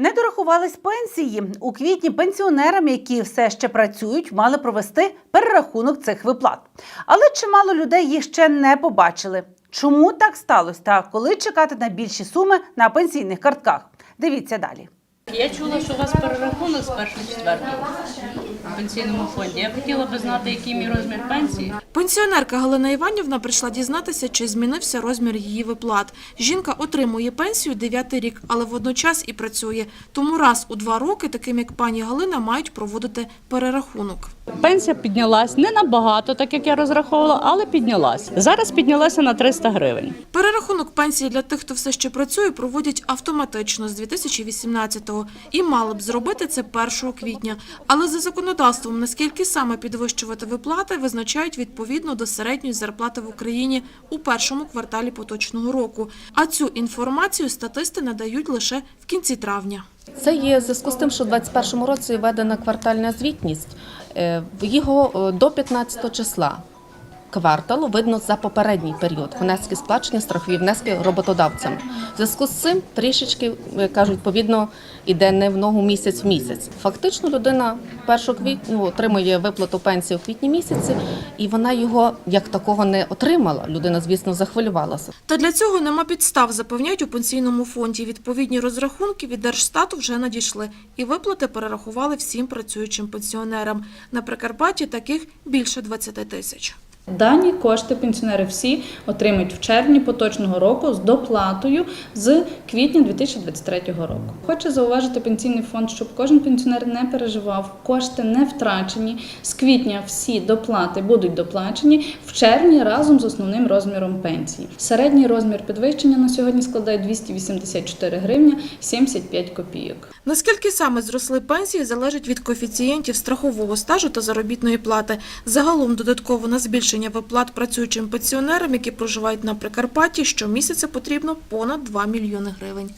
Не дорахувались пенсії. У квітні пенсіонерам, які все ще працюють, мали провести перерахунок цих виплат. Але чимало людей їх ще не побачили. Чому так сталося та коли чекати на більші суми на пенсійних картках? Дивіться далі. Я чула, що у вас перерахунок з 1 четвертого в пенсійному фонді. Я хотіла би знати, який мій розмір пенсії. Пенсіонерка Галина Іванівна прийшла дізнатися, чи змінився розмір її виплат. Жінка отримує пенсію дев'ятий рік, але водночас і працює. Тому раз у два роки, таким як пані Галина, мають проводити перерахунок. Пенсія піднялась не набагато, так як я розраховувала, але піднялась. Зараз піднялася на 300 гривень. Перерахунок пенсії для тих, хто все ще працює, проводять автоматично з 2018-го і мали б зробити це 1 квітня. Але за законодавством, наскільки саме підвищувати виплати, визначають відповідно до середньої зарплати в Україні у першому кварталі поточного року. А цю інформацію статисти надають лише в кінці травня. Це є в зв'язку з тим, що в 2021 році введена квартальна звітність. Е, Його е, до 15 числа кварталу видно за попередній період внески сплачення страхові внески роботодавцям. В зв'язку з цим трішечки як кажуть, відповідно іде не в ногу місяць в місяць. Фактично людина 1 квітня ну, отримує виплату пенсії у квітні місяці, і вона його як такого не отримала. Людина, звісно, захвилювалася. Та для цього нема підстав, запевняють у пенсійному фонді. Відповідні розрахунки від Держстату вже надійшли, і виплати перерахували всім працюючим пенсіонерам. На Прикарпатті таких більше 20 тисяч. Дані кошти пенсіонери всі отримають в червні поточного року з доплатою з квітня 2023 року. Хочу зауважити пенсійний фонд, щоб кожен пенсіонер не переживав, кошти не втрачені. З квітня всі доплати будуть доплачені в червні разом з основним розміром пенсії. Середній розмір підвищення на сьогодні складає 284 гривня 75 копійок. Наскільки саме зросли пенсії, залежить від коефіцієнтів страхового стажу та заробітної плати. Загалом додатково на збільшення виплат працюючим пенсіонерам, які проживають на Прикарпатті, щомісяця потрібно понад 2 мільйони гривень.